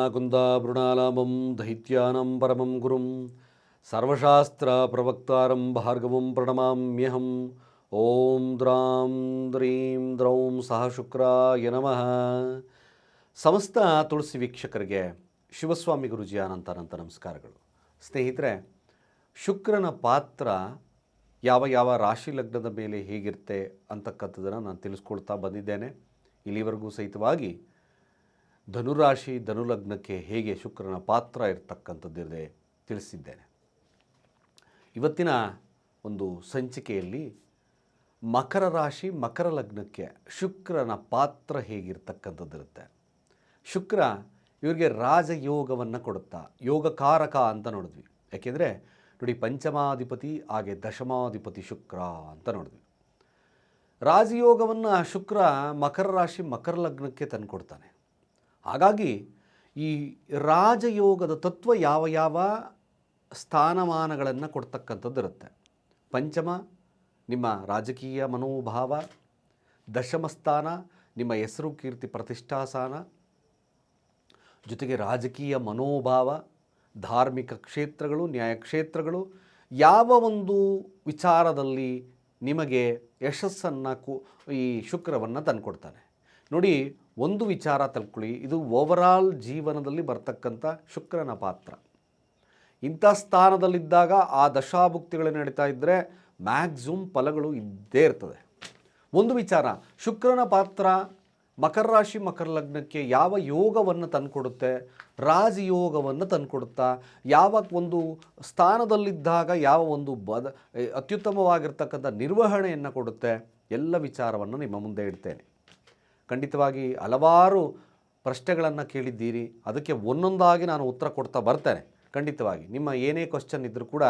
ಕರುಣಾಕುಂದಾಭೃಣಾಲಾಮಂ ದೈತ್ಯಾನಂ ಪರಮಂ ಗುರುಂ. ಸರ್ವಶಾಸ್ತ್ರ ಪ್ರವಕ್ತಾರಂ ಭಾರ್ಗವಂ ಪ್ರಣಮಾಮ್ಯಹಂ. ಓಂ ದ್ರಾಂ ದ್ರೀಂ ದ್ರೌಂ ಸಹ ಶುಕ್ರಾಯ ನಮಃ. ಸಮಸ್ತ ತುಳಸಿ ವೀಕ್ಷಕರಿಗೆ ಶಿವಸ್ವಾಮಿ ಗುರುಜಿ ಅನಂತ ನಮಸ್ಕಾರಗಳು. ಸ್ನೇಹಿತರೆ, ಶುಕ್ರನ ಪಾತ್ರ ಯಾವ ಯಾವ ರಾಶಿ ಲಗ್ನದ ಮೇಲೆ ಹೇಗಿರುತ್ತೆ ಅಂತಕ್ಕಂಥದ್ದನ್ನು ನಾನು ತಿಳಿಸ್ಕೊಳ್ತಾ ಬಂದಿದ್ದೇನೆ. ಇಲ್ಲಿವರೆಗೂ ಸಹಿತವಾಗಿ ಧನುರಾಶಿ ಧನುಲಗ್ನಕ್ಕೆ ಹೇಗೆ ಶುಕ್ರನ ಪಾತ್ರ ಇರತಕ್ಕಂಥದ್ದಿದೆ ತಿಳಿಸಿದ್ದೇನೆ. ಇವತ್ತಿನ ಒಂದು ಸಂಚಿಕೆಯಲ್ಲಿ ಮಕರ ರಾಶಿ ಮಕರ ಲಗ್ನಕ್ಕೆ ಶುಕ್ರನ ಪಾತ್ರ ಹೇಗಿರ್ತಕ್ಕಂಥದ್ದಿರುತ್ತೆ. ಶುಕ್ರ ಇವರಿಗೆ ರಾಜಯೋಗವನ್ನು ಕೊಡುತ್ತಾ, ಯೋಗಕಾರಕ ಅಂತ ನೋಡಿದ್ವಿ. ಯಾಕೆಂದರೆ ನೋಡಿ ಪಂಚಮಾಧಿಪತಿ ಹಾಗೆ ದಶಮಾಧಿಪತಿ ಶುಕ್ರ ಅಂತ ನೋಡಿದ್ವಿ. ರಾಜಯೋಗವನ್ನು ಶುಕ್ರ ಮಕರ ರಾಶಿ ಮಕರ ಲಗ್ನಕ್ಕೆ ತಂದುಕೊಡ್ತಾನೆ. ಹಾಗಾಗಿ ಈ ರಾಜಯೋಗದ ತತ್ವ ಯಾವ ಯಾವ ಸ್ಥಾನಮಾನಗಳನ್ನು ಕೊಡ್ತಕ್ಕಂಥದ್ದು ಇರುತ್ತೆ. ಪಂಚಮ ನಿಮ್ಮ ರಾಜಕೀಯ ಮನೋಭಾವ, ದಶಮ ಸ್ಥಾನ ನಿಮ್ಮ ಹೆಸರು ಕೀರ್ತಿ ಪ್ರತಿಷ್ಠಾಸ್ಥಾನ ಜೊತೆಗೆ ರಾಜಕೀಯ ಮನೋಭಾವ, ಧಾರ್ಮಿಕ ಕ್ಷೇತ್ರಗಳು ನ್ಯಾಯಕ್ಷೇತ್ರಗಳು ಯಾವ ಒಂದು ವಿಚಾರದಲ್ಲಿ ನಿಮಗೆ ಯಶಸ್ಸನ್ನು ಕು ಈ ಶುಕ್ರವನ್ನು ತಂದುಕೊಡ್ತಾನೆ. ನೋಡಿ, ಒಂದು ವಿಚಾರ ತಲ್ಕೊಳ್ಳಿ ಇದು ಓವರಾಲ್ ಜೀವನದಲ್ಲಿ ಬರ್ತಕ್ಕಂಥ ಶುಕ್ರನ ಪಾತ್ರ. ಇಂಥ ಸ್ಥಾನದಲ್ಲಿದ್ದಾಗ ಆ ದಶಾಭುಕ್ತಿಗಳು ನಡೀತಾ ಇದ್ದರೆ ಮ್ಯಾಕ್ಸಿಮಮ್ ಫಲಗಳು ಇದ್ದೇ ಇರ್ತದೆ. ಒಂದು ವಿಚಾರ, ಶುಕ್ರನ ಪಾತ್ರ ಮಕರ ರಾಶಿ, ಮಕರ ಲಗ್ನಕ್ಕೆ ಯಾವ ಯೋಗವನ್ನು ತಂದುಕೊಡುತ್ತೆ, ರಾಜಯೋಗವನ್ನು ತಂದುಕೊಡುತ್ತಾ, ಯಾವ ಒಂದು ಸ್ಥಾನದಲ್ಲಿದ್ದಾಗ ಯಾವ ಒಂದು ಬದ, ಅತ್ಯುತ್ತಮವಾಗಿರ್ತಕ್ಕಂಥ ನಿರ್ವಹಣೆಯನ್ನು ಕೊಡುತ್ತೆ, ಎಲ್ಲ ವಿಚಾರವನ್ನು ನಿಮ್ಮ ಮುಂದೆ ಇಡ್ತೇನೆ. ಖಂಡಿತವಾಗಿ ಹಲವಾರು ಪ್ರಶ್ನೆಗಳನ್ನು ಕೇಳಿದ್ದೀರಿ. ಅದಕ್ಕೆ ಒಂದೊಂದಾಗಿ ನಾನು ಉತ್ತರ ಕೊಡ್ತಾ ಬರ್ತೇನೆ. ಖಂಡಿತವಾಗಿ. ನಿಮ್ಮ ಏನೇ ಕ್ವಶನ್ ಇದ್ದರೂ ಕೂಡ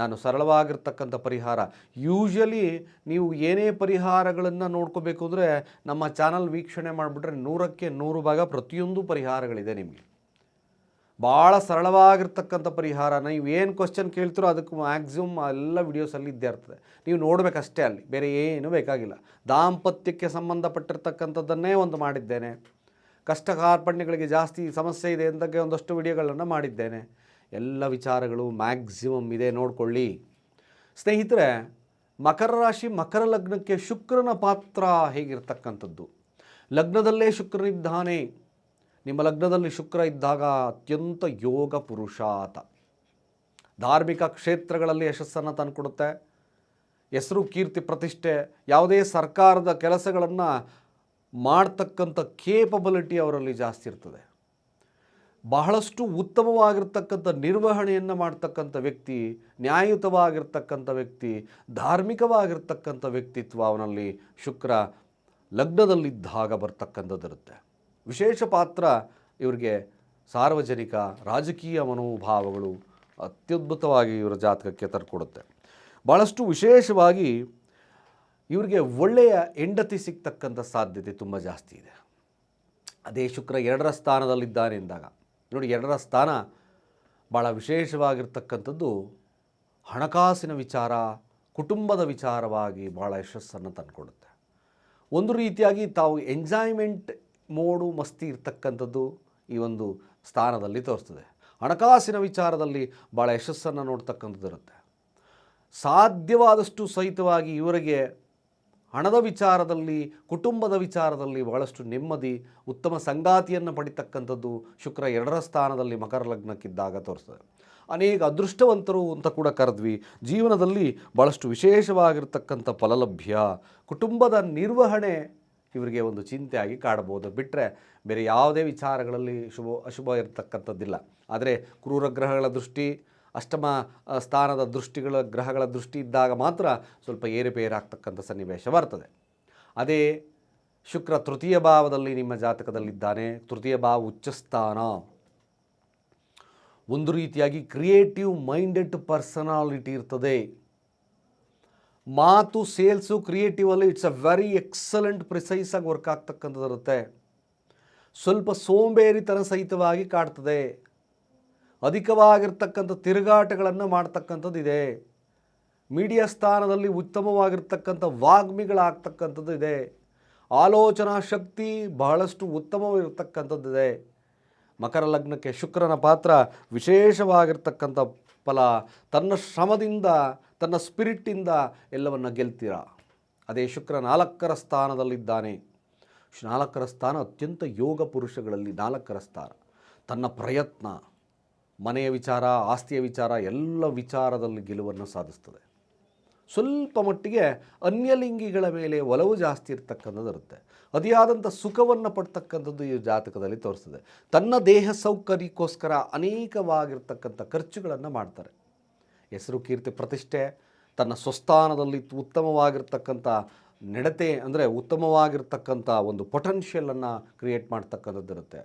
ನಾನು ಸರಳವಾಗಿರ್ತಕ್ಕಂಥ ಪರಿಹಾರ. ಯೂಶ್ವಲಿ ನೀವು ಏನೇ ಪರಿಹಾರಗಳನ್ನು ನೋಡ್ಕೋಬೇಕು ಅಂದರೆ ನಮ್ಮ ಚಾನಲ್ ವೀಕ್ಷಣೆ ಮಾಡಿಬಿಟ್ರೆ ನೂರಕ್ಕೆ ನೂರು ಭಾಗ ಪ್ರತಿಯೊಂದು ಪರಿಹಾರಗಳಿದೆ ನಿಮಗೆ. ಭಾಳ ಸರಳವಾಗಿರ್ತಕ್ಕಂಥ ಪರಿಹಾರ ನೀವು ಏನು ಕ್ವಶನ್ ಕೇಳ್ತಿರೋ ಅದಕ್ಕೆ ಮ್ಯಾಕ್ಸಿಮಮ್ ಎಲ್ಲ ವಿಡಿಯೋಸಲ್ಲಿ ಇದ್ದೇ ಇರ್ತದೆ. ನೀವು ನೋಡಬೇಕಷ್ಟೇ ಅಲ್ಲಿ, ಬೇರೆ ಏನೂ ಬೇಕಾಗಿಲ್ಲ. ದಾಂಪತ್ಯಕ್ಕೆ ಸಂಬಂಧಪಟ್ಟಿರ್ತಕ್ಕಂಥದ್ದನ್ನೇ ಒಂದು ಮಾಡಿದ್ದೇನೆ. ಕಷ್ಟ ಕಾರ್ಪಣ್ಯಗಳಿಗೆ ಜಾಸ್ತಿ ಸಮಸ್ಯೆ ಇದೆ ಅಂತಕ್ಕೆ ಒಂದಷ್ಟು ವಿಡಿಯೋಗಳನ್ನು ಮಾಡಿದ್ದೇನೆ. ಎಲ್ಲ ವಿಚಾರಗಳು ಮ್ಯಾಕ್ಸಿಮಮ್ ಇದೆ, ನೋಡಿಕೊಳ್ಳಿ. ಸ್ನೇಹಿತರೆ, ಮಕರ ರಾಶಿ ಮಕರ ಲಗ್ನಕ್ಕೆ ಶುಕ್ರನ ಪಾತ್ರ ಹೇಗಿರ್ತಕ್ಕಂಥದ್ದು? ಲಗ್ನದಲ್ಲೇ ಶುಕ್ರನಿದ್ದಾನೆ. ನಿಮ್ಮ ಲಗ್ನದಲ್ಲಿ ಶುಕ್ರ ಇದ್ದಾಗ ಅತ್ಯಂತ ಯೋಗ ಪುರುಷಾತ ಧಾರ್ಮಿಕ ಕ್ಷೇತ್ರಗಳಲ್ಲಿ ಯಶಸ್ಸನ್ನು ತಂದುಕೊಡುತ್ತೆ. ಹೆಸರು ಕೀರ್ತಿ ಪ್ರತಿಷ್ಠೆ, ಯಾವುದೇ ಸರ್ಕಾರದ ಕೆಲಸಗಳನ್ನು ಮಾಡ್ತಕ್ಕಂಥ ಕೇಪಬಿಲಿಟಿ ಅವರಲ್ಲಿ ಜಾಸ್ತಿ ಇರ್ತದೆ. ಬಹಳಷ್ಟು ಉತ್ತಮವಾಗಿರ್ತಕ್ಕಂಥ ನಿರ್ವಹಣೆಯನ್ನು ಮಾಡ್ತಕ್ಕಂಥ ವ್ಯಕ್ತಿ, ನ್ಯಾಯಯುತವಾಗಿರ್ತಕ್ಕಂಥ ವ್ಯಕ್ತಿ, ಧಾರ್ಮಿಕವಾಗಿರ್ತಕ್ಕಂಥ ವ್ಯಕ್ತಿತ್ವ ಅವನಲ್ಲಿ ಶುಕ್ರ ಲಗ್ನದಲ್ಲಿದ್ದಾಗ ಬರ್ತಕ್ಕಂಥದ್ದಿರುತ್ತೆ. ವಿಶೇಷ ಪಾತ್ರ ಇವರಿಗೆ ಸಾರ್ವಜನಿಕ ರಾಜಕೀಯ ಮನೋಭಾವಗಳು ಅತ್ಯದ್ಭುತವಾಗಿ ಇವರ ಜಾತಕಕ್ಕೆ ತರ್ಕೊಡುತ್ತೆ. ಭಾಳಷ್ಟು ವಿಶೇಷವಾಗಿ ಇವರಿಗೆ ಒಳ್ಳೆಯ ಹೆಂಡತಿ ಸಿಗ್ತಕ್ಕಂಥ ಸಾಧ್ಯತೆ ತುಂಬ ಜಾಸ್ತಿ ಇದೆ. ಅದೇ ಶುಕ್ರ ಎರಡರ ಸ್ಥಾನದಲ್ಲಿದ್ದಾನೆ ಎಂದಾಗ. ನೋಡಿ, ಎರಡರ ಸ್ಥಾನ ಭಾಳ ವಿಶೇಷವಾಗಿರ್ತಕ್ಕಂಥದ್ದು ಹಣಕಾಸಿನ ವಿಚಾರ, ಕುಟುಂಬದ ವಿಚಾರವಾಗಿ ಭಾಳ ಯಶಸ್ಸನ್ನು ತಂದುಕೊಡುತ್ತೆ. ಒಂದು ರೀತಿಯಾಗಿ ತಾವು ಎಂಜಾಯ್ಮೆಂಟ್ ಮೋಡು ಮಸ್ತಿ ಇರ್ತಕ್ಕಂಥದ್ದು ಈ ಒಂದು ಸ್ಥಾನದಲ್ಲಿ ತೋರಿಸ್ತದೆ. ಹಣಕಾಸಿನ ವಿಚಾರದಲ್ಲಿ ಭಾಳ ಯಶಸ್ಸನ್ನು ನೋಡ್ತಕ್ಕಂಥದ್ದು ಇರುತ್ತೆ. ಸಾಧ್ಯವಾದಷ್ಟು ಸಹಿತವಾಗಿ ಇವರಿಗೆ ಹಣದ ವಿಚಾರದಲ್ಲಿ, ಕುಟುಂಬದ ವಿಚಾರದಲ್ಲಿ ಬಹಳಷ್ಟು ನೆಮ್ಮದಿ, ಉತ್ತಮ ಸಂಗಾತಿಯನ್ನು ಪಡಿತಕ್ಕಂಥದ್ದು ಶುಕ್ರ ಎರಡರ ಸ್ಥಾನದಲ್ಲಿ ಮಕರ ಲಗ್ನಕ್ಕಿದ್ದಾಗ ತೋರಿಸ್ತದೆ. ಅನೇಕ ಅದೃಷ್ಟವಂತರು ಅಂತ ಕೂಡ ಕರೆದ್ವಿ. ಜೀವನದಲ್ಲಿ ಭಾಳಷ್ಟು ವಿಶೇಷವಾಗಿರ್ತಕ್ಕಂಥ ಫಲಲಭ್ಯ, ಕುಟುಂಬದ ನಿರ್ವಹಣೆ ಇವರಿಗೆ ಒಂದು ಚಿಂತೆಯಾಗಿ ಕಾಡಬಹುದು. ಬಿಟ್ಟರೆ ಬೇರೆ ಯಾವುದೇ ವಿಚಾರಗಳಲ್ಲಿ ಶುಭ, ಅಶುಭ ಇರತಕ್ಕಂಥದ್ದಿಲ್ಲ. ಆದರೆ ಕ್ರೂರ ಗ್ರಹಗಳ ದೃಷ್ಟಿ, ಅಷ್ಟಮ ಸ್ಥಾನದ ದೃಷ್ಟಿಗಳ ಗ್ರಹಗಳ ದೃಷ್ಟಿ ಇದ್ದಾಗ ಮಾತ್ರ ಸ್ವಲ್ಪ ಏರುಪೇರಾಗ್ತಕ್ಕಂಥ ಸನ್ನಿವೇಶ ಬರ್ತದೆ. ಅದೇ ಶುಕ್ರ ತೃತೀಯ ಭಾವದಲ್ಲಿ ನಿಮ್ಮ ಜಾತಕದಲ್ಲಿದ್ದಾನೆ. ತೃತೀಯ ಭಾವ ಉಚ್ಚಸ್ಥಾನ. ಒಂದು ರೀತಿಯಾಗಿ ಕ್ರಿಯೇಟಿವ್ ಮೈಂಡೆಡ್ ಪರ್ಸನಾಲಿಟಿ ಇರ್ತದೆ. ಮಾತು sales ಕ್ರಿಯೇಟಿವಲ್ಲಿ it's a very excellent precise ಆಗಿ ವರ್ಕ್ ಆಗ್ತಕ್ಕಂಥದ್ದಿರುತ್ತೆ ಸ್ವಲ್ಪ ಸೋಂಬೇರಿತನ ಸಹಿತವಾಗಿ ಕಾಡ್ತದೆ. ಅಧಿಕವಾಗಿರ್ತಕ್ಕಂಥ ತಿರುಗಾಟಗಳನ್ನು ಮಾಡ್ತಕ್ಕಂಥದ್ದು ಇದೆ. ಮೀಡಿಯಾ ಸ್ಥಾನದಲ್ಲಿ ಉತ್ತಮವಾಗಿರ್ತಕ್ಕಂಥ ವಾಗ್ಮಿಗಳಾಗ್ತಕ್ಕಂಥದ್ದು ಇದೆ. ಆಲೋಚನಾ ಶಕ್ತಿ ಬಹಳಷ್ಟು ಉತ್ತಮವಿರ್ತಕ್ಕಂಥದ್ದಿದೆ ಮಕರ ಲಗ್ನಕ್ಕೆ ಶುಕ್ರನ ಪಾತ್ರ ವಿಶೇಷವಾಗಿರ್ತಕ್ಕಂಥ ಫಲ. ತನ್ನ ಶ್ರಮದಿಂದ ತನ್ನ ಸ್ಪಿರಿಟ್ಟಿಂದ ಎಲ್ಲವನ್ನು ಗೆಲ್ತೀರಾ? ಅದೇ ಶುಕ್ರ ನಾಲ್ಕರ ಸ್ಥಾನದಲ್ಲಿದ್ದಾನೆ. ನಾಲ್ಕರ ಸ್ಥಾನ ಅತ್ಯಂತ ಯೋಗ ಪುರುಷಗಳಲ್ಲಿ ನಾಲ್ಕರ ಸ್ಥಾನ. ತನ್ನ ಪ್ರಯತ್ನ, ಮನೆಯ ವಿಚಾರ, ಆಸ್ತಿಯ ವಿಚಾರ, ಎಲ್ಲ ವಿಚಾರದಲ್ಲಿ ಗೆಲುವನ್ನು ಸಾಧಿಸ್ತದೆ. ಸ್ವಲ್ಪ ಮಟ್ಟಿಗೆ ಅನ್ಯಲಿಂಗಿಗಳ ಮೇಲೆ ಒಲವು ಜಾಸ್ತಿ ಇರ್ತಕ್ಕಂಥದ್ದು ಇರುತ್ತೆ. ಅತಿಯಾದಂಥ ಸುಖವನ್ನು ಪಡ್ತಕ್ಕಂಥದ್ದು ಈ ಜಾತಕದಲ್ಲಿ ತೋರಿಸ್ತದೆ. ತನ್ನ ದೇಹ ಸೌಕರ್ಯಕ್ಕೋಸ್ಕರ ಅನೇಕವಾಗಿರ್ತಕ್ಕಂಥ ಖರ್ಚುಗಳನ್ನು ಮಾಡ್ತಾರೆ. ಹೆಸರು ಕೀರ್ತಿ ಪ್ರತಿಷ್ಠೆ, ತನ್ನ ಸ್ವಸ್ಥಾನದಲ್ಲಿ ಉತ್ತಮವಾಗಿರ್ತಕ್ಕಂಥ ನಡತೆ, ಅಂದರೆ ಉತ್ತಮವಾಗಿರ್ತಕ್ಕಂಥ ಒಂದು ಪೊಟೆನ್ಷಿಯಲನ್ನು ಕ್ರಿಯೇಟ್ ಮಾಡ್ತಕ್ಕಂಥದ್ದಿರುತ್ತೆ.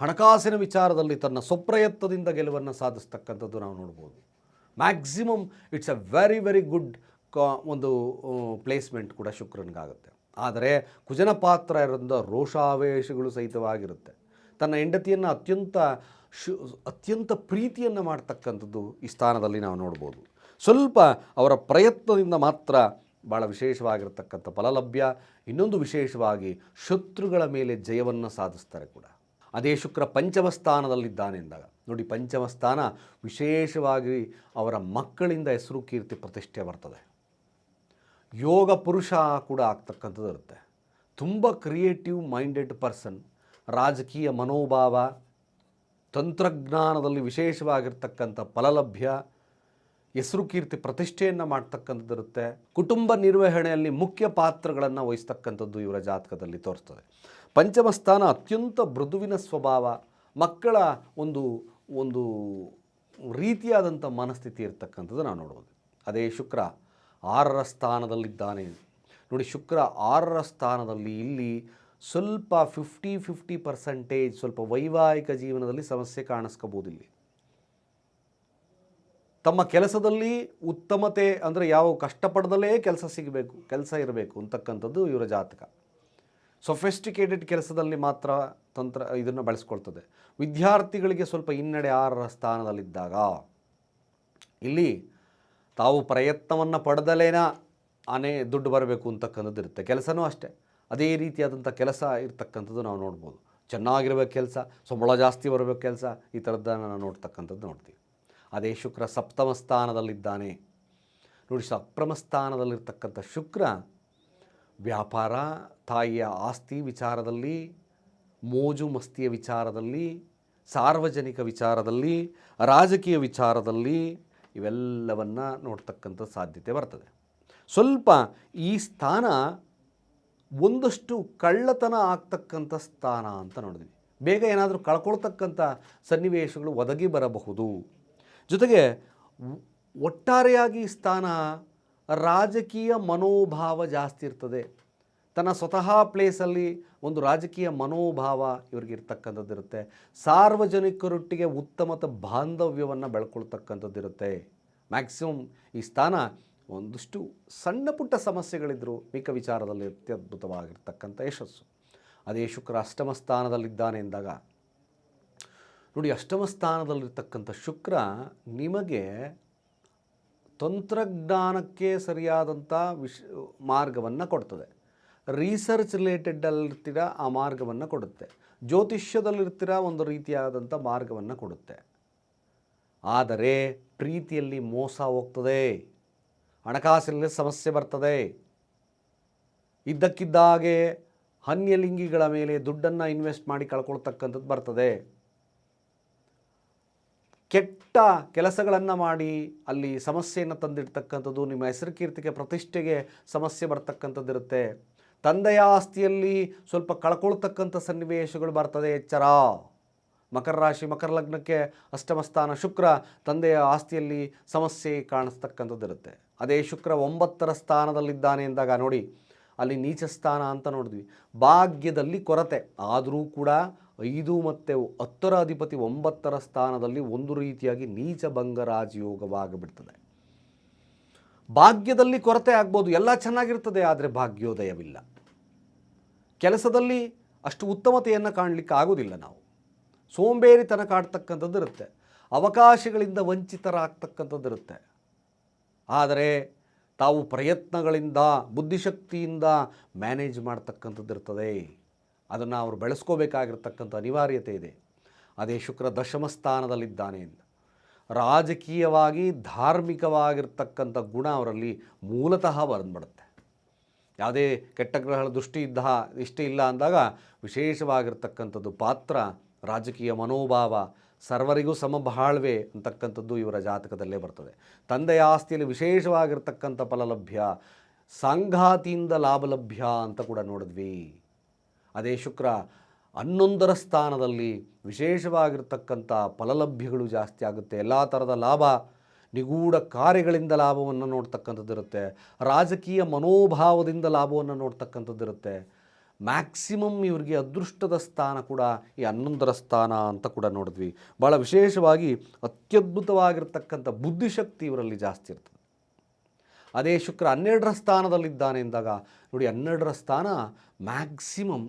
ಹಣಕಾಸಿನ ವಿಚಾರದಲ್ಲಿ ತನ್ನ ಸ್ವಪ್ರಯತ್ನದಿಂದ ಗೆಲುವನ್ನು ಸಾಧಿಸ್ತಕ್ಕಂಥದ್ದು ನಾವು ನೋಡ್ಬೋದು. Maximum it's a very very good ಕಾ, ಒಂದು ಪ್ಲೇಸ್ಮೆಂಟ್ ಕೂಡ ಶುಕ್ರನಿಗಾಗುತ್ತೆ. ಆದರೆ ಕುಜನ ಪಾತ್ರ ಇರೋದ್ರಿಂದ ರೋಷಾವೇಶಗಳು ಸಹಿತವಾಗಿರುತ್ತೆ. ತನ್ನ ಹೆಂಡತಿಯನ್ನು ಅತ್ಯಂತ ಶು ಅತ್ಯಂತ ಪ್ರೀತಿಯನ್ನು ಮಾಡ್ತಕ್ಕಂಥದ್ದು ಈ ಸ್ಥಾನದಲ್ಲಿ ನಾವು ನೋಡ್ಬೋದು. ಸ್ವಲ್ಪ ಅವರ ಪ್ರಯತ್ನದಿಂದ ಮಾತ್ರ ಭಾಳ ವಿಶೇಷವಾಗಿರತಕ್ಕಂಥ ಫಲ ಲಭ್ಯ ಇನ್ನೊಂದು ವಿಶೇಷವಾಗಿ ಶತ್ರುಗಳ ಮೇಲೆ ಜಯವನ್ನು ಸಾಧಿಸ್ತಾರೆ ಕೂಡ. ಅದೇ ಶುಕ್ರ ಪಂಚಮ ಸ್ಥಾನದಲ್ಲಿದ್ದಾನೆ ಎಂದಾಗ. ನೋಡಿ, ಪಂಚಮ ಸ್ಥಾನ ವಿಶೇಷವಾಗಿ ಅವರ ಮಕ್ಕಳಿಂದ ಹೆಸರು ಕೀರ್ತಿ ಪ್ರತಿಷ್ಠೆ ಬರ್ತದೆ. ಯೋಗ ಪುರುಷ ಕೂಡ ಆಗ್ತಕ್ಕಂಥದ್ದು ಇರುತ್ತೆ. ತುಂಬ ಕ್ರಿಯೇಟಿವ್ ಮೈಂಡೆಡ್ ಪರ್ಸನ್ ರಾಜಕೀಯ ಮನೋಭಾವ ತಂತ್ರಜ್ಞಾನದಲ್ಲಿ ವಿಶೇಷವಾಗಿರ್ತಕ್ಕಂಥ ಫಲಲಭ್ಯ, ಹೆಸರು ಕೀರ್ತಿ ಪ್ರತಿಷ್ಠೆಯನ್ನು ಮಾಡ್ತಕ್ಕಂಥದ್ದಿರುತ್ತೆ. ಕುಟುಂಬ ನಿರ್ವಹಣೆಯಲ್ಲಿ ಮುಖ್ಯ ಪಾತ್ರಗಳನ್ನು ವಹಿಸ್ತಕ್ಕಂಥದ್ದು ಇವರ ಜಾತಕದಲ್ಲಿ ತೋರಿಸ್ತದೆ. ಪಂಚಮಸ್ಥಾನ ಅತ್ಯಂತ ಮೃದುವಿನ ಸ್ವಭಾವ, ಮಕ್ಕಳ ಒಂದು ಒಂದು ರೀತಿಯಾದಂಥ ಮನಸ್ಥಿತಿ ಇರ್ತಕ್ಕಂಥದ್ದು ನಾವು ನೋಡ್ಬೋದು. ಅದೇ ಶುಕ್ರ ಆರರ ಸ್ಥಾನದಲ್ಲಿದ್ದಾನೆ. ನೋಡಿ ಶುಕ್ರ ಆರರ ಸ್ಥಾನದಲ್ಲಿ ಇಲ್ಲಿ ಸ್ವಲ್ಪ ಫಿಫ್ಟಿ ಫಿಫ್ಟಿ ಪರ್ಸೆಂಟೇಜ್ ಸ್ವಲ್ಪ ವೈವಾಹಿಕ ಜೀವನದಲ್ಲಿ ಸಮಸ್ಯೆ ಕಾಣಿಸ್ಕೋಬೋದು ಇಲ್ಲಿ ತಮ್ಮ ಕೆಲಸದಲ್ಲಿ ಉತ್ತಮತೆ ಅಂದರೆ ಯಾವ ಕಷ್ಟಪಡದಲ್ಲೇ ಕೆಲಸ ಸಿಗಬೇಕು, ಕೆಲಸ ಇರಬೇಕು ಅಂತಕ್ಕಂಥದ್ದು ಇವರ ಜಾತಕ. ಸೊಫೆಸ್ಟಿಕೇಟೆಡ್ ಕೆಲಸದಲ್ಲಿ ಮಾತ್ರ ತಂತ್ರ ಇದನ್ನು ಬಳಸ್ಕೊಳ್ತದೆ. ವಿದ್ಯಾರ್ಥಿಗಳಿಗೆ ಸ್ವಲ್ಪ ಹಿನ್ನಡೆ ಆರರ ಸ್ಥಾನದಲ್ಲಿದ್ದಾಗ ಇಲ್ಲಿ ತಾವು ಪ್ರಯತ್ನವನ್ನು ಪಡೆದಲೇನ ಆನೆ ದುಡ್ಡು ಬರಬೇಕು ಅಂತಕ್ಕಂಥದ್ದು ಇರುತ್ತೆ ಕೆಲಸನೂ ಅಷ್ಟೇ. ಅದೇ ರೀತಿಯಾದಂಥ ಕೆಲಸ ಇರ್ತಕ್ಕಂಥದ್ದು ನಾವು ನೋಡ್ಬೋದು. ಚೆನ್ನಾಗಿರ್ಬೇಕು ಕೆಲಸ, ಸಂಬಳ ಜಾಸ್ತಿ ಬರಬೇಕು ಕೆಲಸ, ಈ ಥರದ್ದನ್ನು ನಾವು ನೋಡ್ತಕ್ಕಂಥದ್ದು ನೋಡ್ತೀವಿ. ಅದೇ ಶುಕ್ರ ಸಪ್ತಮ ಸ್ಥಾನದಲ್ಲಿದ್ದಾನೆ. ನೋಡಿ ಸಪ್ರಮ ಸ್ಥಾನದಲ್ಲಿರ್ತಕ್ಕಂಥ ಶುಕ್ರ ವ್ಯಾಪಾರ, ತಾಯಿಯ ಆಸ್ತಿ ವಿಚಾರದಲ್ಲಿ, ಮೋಜು ಮಸ್ತಿಯ ವಿಚಾರದಲ್ಲಿ, ಸಾರ್ವಜನಿಕ ವಿಚಾರದಲ್ಲಿ, ರಾಜಕೀಯ ವಿಚಾರದಲ್ಲಿ ಇವೆಲ್ಲವನ್ನು ನೋಡ್ತಕ್ಕಂಥ ಸಾಧ್ಯತೆ ಬರ್ತದೆ. ಸ್ವಲ್ಪ ಈ ಸ್ಥಾನ ಒಂದಷ್ಟು ಕಳ್ಳತನ ಆಗ್ತಕ್ಕಂಥ ಸ್ಥಾನ ಅಂತ ನೋಡಿದ್ವಿ ಬೇಗ ಏನಾದರೂ ಕಳ್ಕೊಳ್ತಕ್ಕಂಥ ಸನ್ನಿವೇಶಗಳು ಒದಗಿ ಬರಬಹುದು. ಜೊತೆಗೆ ಒಟ್ಟಾರೆಯಾಗಿ ಸ್ಥಾನ ರಾಜಕೀಯ ಮನೋಭಾವ ಜಾಸ್ತಿ ಇರ್ತದೆ. ತನ್ನ ಸ್ವತಃ ಪ್ಲೇಸಲ್ಲಿ ಒಂದು ರಾಜಕೀಯ ಮನೋಭಾವ ಇವ್ರಿಗೆ ಇರ್ತಕ್ಕಂಥದ್ದು ಇರುತ್ತೆ. ಸಾರ್ವಜನಿಕರೊಟ್ಟಿಗೆ ಉತ್ತಮತ ಬಾಂಧವ್ಯವನ್ನು ಬೆಳ್ಕೊಳ್ತಕ್ಕಂಥದ್ದಿರುತ್ತೆ ಮ್ಯಾಕ್ಸಿಮಮ್ ಈ ಸ್ಥಾನ ಒಂದಷ್ಟು ಸಣ್ಣ ಪುಟ್ಟ ಸಮಸ್ಯೆಗಳಿದ್ದರೂ ಮಿಕ್ಕ ವಿಚಾರದಲ್ಲಿ ಅತ್ಯದ್ಭುತವಾಗಿರ್ತಕ್ಕಂಥ ಯಶಸ್ಸು. ಅದೇ ಶುಕ್ರ ಅಷ್ಟಮ ಸ್ಥಾನದಲ್ಲಿದ್ದಾನೆ ಎಂದಾಗ, ನೋಡಿ, ಅಷ್ಟಮ ಸ್ಥಾನದಲ್ಲಿರ್ತಕ್ಕಂಥ ಶುಕ್ರ ನಿಮಗೆ ತಂತ್ರಜ್ಞಾನಕ್ಕೆ ಸರಿಯಾದಂಥ ವಿಷ, ಮಾರ್ಗವನ್ನು ಕೊಡ್ತದೆ. ರಿಸರ್ಚ್ ರಿಲೇಟೆಡಲ್ಲಿರ್ತೀರ ಆ ಮಾರ್ಗವನ್ನು ಕೊಡುತ್ತೆ. ಜ್ಯೋತಿಷ್ಯದಲ್ಲಿರ್ತೀರ, ಒಂದು ರೀತಿಯಾದಂಥ ಮಾರ್ಗವನ್ನು ಕೊಡುತ್ತೆ. ಆದರೆ, ಪ್ರೀತಿಯಲ್ಲಿ ಮೋಸ ಹೋಗ್ತದೆ. ಹಣಕಾಸಿನಲ್ಲಿ ಸಮಸ್ಯೆ ಬರ್ತದೆ. ಇದ್ದಕ್ಕಿದ್ದಾಗೆ ಅನ್ಯಲಿಂಗಿಗಳ ಮೇಲೆ ದುಡ್ಡನ್ನು ಇನ್ವೆಸ್ಟ್ ಮಾಡಿ ಕಳ್ಕೊಳ್ತಕ್ಕಂಥದ್ದು ಬರ್ತದೆ. ಕೆಟ್ಟ ಕೆಲಸಗಳನ್ನು ಮಾಡಿ ಅಲ್ಲಿ ಸಮಸ್ಯೆಯನ್ನು ತಂದಿಡ್ತಕ್ಕಂಥದ್ದು ನಿಮ್ಮ ಹೆಸರು ಕೀರ್ತಿಗೆ ಪ್ರತಿಷ್ಠೆಗೆ ಸಮಸ್ಯೆ ಬರ್ತಕ್ಕಂಥದ್ದಿರುತ್ತೆ. ತಂದೆಯ ಆಸ್ತಿಯಲ್ಲಿ ಸ್ವಲ್ಪ ಕಳ್ಕೊಳ್ತಕ್ಕಂಥ ಸನ್ನಿವೇಶಗಳು ಬರ್ತದೆ ಎಚ್ಚರ. ಮಕರ ರಾಶಿ, ಮಕರ ಲಗ್ನಕ್ಕೆ ಅಷ್ಟಮಸ್ಥಾನ ಶುಕ್ರ ತಂದೆಯ ಆಸ್ತಿಯಲ್ಲಿ ಸಮಸ್ಯೆ ಕಾಣಿಸ್ತಕ್ಕಂಥದ್ದು ಇರುತ್ತೆ ಅದೇ ಶುಕ್ರ ಒಂಬತ್ತರ ಸ್ಥಾನದಲ್ಲಿದ್ದಾನೆ ಎಂದಾಗ ನೋಡಿ, ಅಲ್ಲಿ ನೀಚ ಸ್ಥಾನ ಅಂತ ನೋಡಿದ್ವಿ. ಭಾಗ್ಯದಲ್ಲಿ ಕೊರತೆ. ಆದರೂ ಕೂಡ ಐದು ಮತ್ತು ಹತ್ತರ ಅಧಿಪತಿ ಒಂಬತ್ತರ ಸ್ಥಾನದಲ್ಲಿ ಒಂದು ರೀತಿಯಾಗಿ ನೀಚ ಭಂಗ ರಾಜಯೋಗವಾಗಿಬಿಡ್ತದೆ. ಭಾಗ್ಯದಲ್ಲಿ ಕೊರತೆ ಆಗ್ಬೋದು. ಎಲ್ಲ ಚೆನ್ನಾಗಿರ್ತದೆ, ಆದರೆ ಭಾಗ್ಯೋದಯವಿಲ್ಲ. ಕೆಲಸದಲ್ಲಿ ಅಷ್ಟು ಉತ್ತಮತೆಯನ್ನು ಕಾಣಲಿಕ್ಕೆ ಆಗೋದಿಲ್ಲ ನಾವು. ಸೋಂಬೇರಿತನ ಕಾಡ್ತಕ್ಕಂಥದ್ದು ಇರುತ್ತೆ ಅವಕಾಶಗಳಿಂದ ವಂಚಿತರಾಗ್ತಕ್ಕಂಥದ್ದು ಇರುತ್ತೆ ಆದರೆ ತಾವು ಪ್ರಯತ್ನಗಳಿಂದ, ಬುದ್ಧಿಶಕ್ತಿಯಿಂದ ಮ್ಯಾನೇಜ್ ಮಾಡ್ತಕ್ಕಂಥದ್ದು ಇರ್ತದೆ. ಅದನ್ನು ಅವರು ಬೆಳೆಸ್ಕೋಬೇಕಾಗಿರ್ತಕ್ಕಂಥ ಅನಿವಾರ್ಯತೆ ಇದೆ. ಅದೇ ಶುಕ್ರ ದಶಮ ಸ್ಥಾನದಲ್ಲಿದ್ದಾನೆ ಅಂತ. ರಾಜಕೀಯವಾಗಿ ಧಾರ್ಮಿಕವಾಗಿರ್ತಕ್ಕಂಥ ಗುಣ ಅವರಲ್ಲಿ ಮೂಲತಃ ಬಂದ್ಬಿಡುತ್ತೆ. ಯಾವುದೇ ಕೆಟ್ಟ ಗ್ರಹಗಳ ದೃಷ್ಟಿ ಇದ್ದ, ಇಷ್ಟ ಇಲ್ಲ ಅಂದಾಗ ವಿಶೇಷವಾಗಿರ್ತಕ್ಕಂಥದ್ದು ಪಾತ್ರ ರಾಜಕೀಯ ಮನೋಭಾವ ಸರ್ವರಿಗೂ ಸಮಬಾಳ್ವೆ ಅಂತಕ್ಕಂಥದ್ದು ಇವರ ಜಾತಕದಲ್ಲೇ ಬರ್ತದೆ. ತಂದೆಯ ಆಸ್ತಿಯಲ್ಲಿ ವಿಶೇಷವಾಗಿರ್ತಕ್ಕಂಥ ಫಲಲಭ್ಯ, ಸಂಘಾತಿಯಿಂದ ಲಾಭಲಭ್ಯ ಅಂತ ಕೂಡ ನೋಡಿದ್ವಿ. ಅದೇ ಶುಕ್ರ, ಹನ್ನೊಂದರ ಸ್ಥಾನದಲ್ಲಿ ವಿಶೇಷವಾಗಿರ್ತಕ್ಕಂಥ ಫಲಲಭ್ಯಗಳು ಜಾಸ್ತಿ ಆಗುತ್ತೆ. ಎಲ್ಲ ಥರದ ಲಾಭ, ನಿಗೂಢ ಕಾರ್ಯಗಳಿಂದ ಲಾಭವನ್ನು ನೋಡ್ತಕ್ಕಂಥದ್ದಿರುತ್ತೆ. ರಾಜಕೀಯ ಮನೋಭಾವದಿಂದ ಲಾಭವನ್ನು ನೋಡ್ತಕ್ಕಂಥದ್ದು ಇರುತ್ತೆ ಮ್ಯಾಕ್ಸಿಮಮ್ ಇವರಿಗೆ ಅದೃಷ್ಟದ ಸ್ಥಾನ ಕೂಡ ಈ ಹನ್ನೊಂದರ ಸ್ಥಾನ ಅಂತ ಕೂಡ ನೋಡಿದ್ವಿ. ಭಾಳ ವಿಶೇಷವಾಗಿ ಅತ್ಯದ್ಭುತವಾಗಿರ್ತಕ್ಕಂಥ ಬುದ್ಧಿಶಕ್ತಿ ಇವರಲ್ಲಿ ಜಾಸ್ತಿ ಇರ್ತದೆ. ಅದೇ ಶುಕ್ರ ಹನ್ನೆರಡರ ಸ್ಥಾನದಲ್ಲಿದ್ದಾನೆ ಎಂದಾಗ ನೋಡಿ ಹನ್ನೆರಡರ ಸ್ಥಾನ ಮ್ಯಾಕ್ಸಿಮಮ್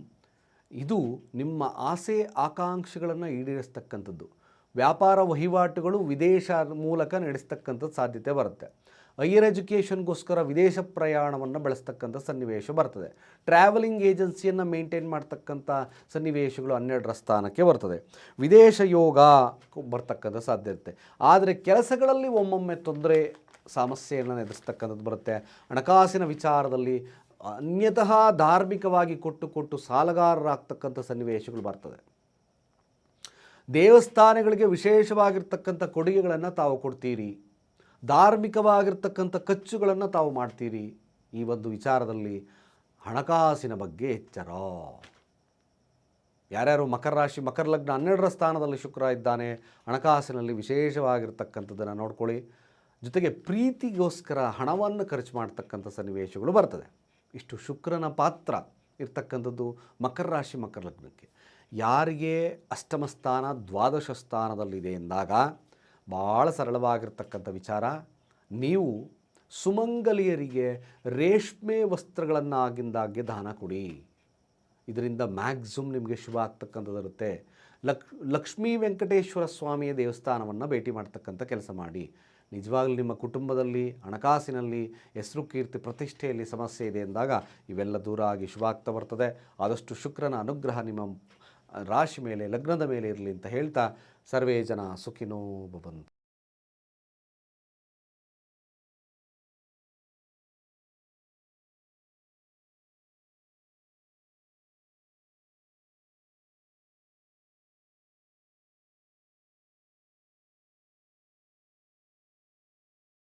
ಇದು ನಿಮ್ಮ ಆಸೆ ಆಕಾಂಕ್ಷೆಗಳನ್ನು ಈಡೇರಿಸ್ತಕ್ಕಂಥದ್ದು. ವ್ಯಾಪಾರ ವಹಿವಾಟುಗಳು ವಿದೇಶ ಮೂಲಕ ನಡೆಸ್ತಕ್ಕಂಥದ್ದು ಸಾಧ್ಯತೆ ಬರುತ್ತೆ. ಹೈಯರ್ ಎಜುಕೇಷನ್ಗೋಸ್ಕರ ವಿದೇಶ ಪ್ರಯಾಣವನ್ನು ಬೆಳೆಸ್ತಕ್ಕಂಥ ಸನ್ನಿವೇಶ ಬರ್ತದೆ. ಟ್ರಾವೆಲಿಂಗ್ ಏಜೆನ್ಸಿಯನ್ನು ಮೇಂಟೈನ್ ಮಾಡ್ತಕ್ಕಂಥ ಸನ್ನಿವೇಶಗಳು ಹನ್ನೆರಡರ ಸ್ಥಾನಕ್ಕೆ ಬರ್ತದೆ. ವಿದೇಶ ಯೋಗ ಬರ್ತಕ್ಕಂಥ ಸಾಧ್ಯತೆ. ಆದರೆ ಕೆಲಸಗಳಲ್ಲಿ ಒಮ್ಮೊಮ್ಮೆ ತೊಂದರೆ, ಸಮಸ್ಯೆಯನ್ನು ಎದುರಿಸ್ತಕ್ಕಂಥದ್ದು ಬರುತ್ತೆ. ಹಣಕಾಸಿನ ವಿಚಾರದಲ್ಲಿ ಅನ್ಯತಃ ಧಾರ್ಮಿಕವಾಗಿ ಕೊಟ್ಟು ಕೊಟ್ಟು ಸಾಲಗಾರರಾಗ್ತಕ್ಕಂಥ ಸನ್ನಿವೇಶಗಳು ಬರ್ತದೆ. ದೇವಸ್ಥಾನಗಳಿಗೆ ವಿಶೇಷವಾಗಿರ್ತಕ್ಕಂಥ ಕೊಡುಗೆಗಳನ್ನು ತಾವು ಕೊಡ್ತೀರಿ. ಧಾರ್ಮಿಕವಾಗಿರ್ತಕ್ಕಂಥ ಖರ್ಚುಗಳನ್ನು ತಾವು ಮಾಡ್ತೀರಿ. ಈ ಒಂದು ವಿಚಾರದಲ್ಲಿ ಹಣಕಾಸಿನ ಬಗ್ಗೆ ಎಚ್ಚರ. ಯಾರ್ಯಾರು ಮಕರ ರಾಶಿ, ಮಕರ ಲಗ್ನ ಹನ್ನೆರಡರ ಸ್ಥಾನದಲ್ಲಿ ಶುಕ್ರ ಇದ್ದಾನೆ, ಹಣಕಾಸಿನಲ್ಲಿ ವಿಶೇಷವಾಗಿರ್ತಕ್ಕಂಥದ್ದನ್ನು ನೋಡ್ಕೊಳ್ಳಿ. ಜೊತೆಗೆ ಪ್ರೀತಿಗೋಸ್ಕರ ಹಣವನ್ನು ಖರ್ಚು ಮಾಡ್ತಕ್ಕಂಥ ಸನ್ನಿವೇಶಗಳು ಬರ್ತದೆ. ಇಷ್ಟು ಶುಕ್ರನ ಪಾತ್ರ ಇರ್ತಕ್ಕಂಥದ್ದು ಮಕರ ರಾಶಿ, ಮಕರ ಲಗ್ನಕ್ಕೆ. ಯಾರಿಗೆ ಅಷ್ಟಮ ಸ್ಥಾನ, ದ್ವಾದಶ ಸ್ಥಾನದಲ್ಲಿದೆ ಎಂದಾಗ ಭಾಳ ಸರಳವಾಗಿರ್ತಕ್ಕಂಥ ವಿಚಾರ. ನೀವು ಸುಮಂಗಲಿಯರಿಗೆ ರೇಷ್ಮೆ ವಸ್ತ್ರಗಳನ್ನು ಆಗಿಂದಾಗೆ ದಾನ ಕೊಡಿ. ಇದರಿಂದ ಮ್ಯಾಕ್ಸಿಮಮ್ ನಿಮಗೆ ಶುಭ ಆಗ್ತಕ್ಕಂಥದ್ದಿರುತ್ತೆ ಲಕ್, ಲಕ್ಷ್ಮೀ ವೆಂಕಟೇಶ್ವರ ಸ್ವಾಮಿಯ ದೇವಸ್ಥಾನವನ್ನು ಭೇಟಿ ಮಾಡ್ತಕ್ಕಂಥ ಕೆಲಸ ಮಾಡಿ. ನಿಜವಾಗ್ಲೂ ನಿಮ್ಮ ಕುಟುಂಬದಲ್ಲಿ, ಹಣಕಾಸಿನಲ್ಲಿ, ಹೆಸರು ಕೀರ್ತಿ ಪ್ರತಿಷ್ಠೆಯಲ್ಲಿ ಸಮಸ್ಯೆ ಇದೆ ಎಂದಾಗ ಇವೆಲ್ಲ ದೂರ ಆಗಿ ಶುಭ ಆಗ್ತಾ ಬರ್ತದೆ. ಆದಷ್ಟು ಶುಕ್ರನ ಅನುಗ್ರಹ ನಿಮ್ಮ ರಾಶಿ ಮೇಲೆ, ಲಗ್ನದ ಮೇಲೆ ಇರಲಿ ಅಂತ ಹೇಳ್ತಾ ಸರ್ವೇ ಜನ ಸುಖಿನೋ ಭವಂತು.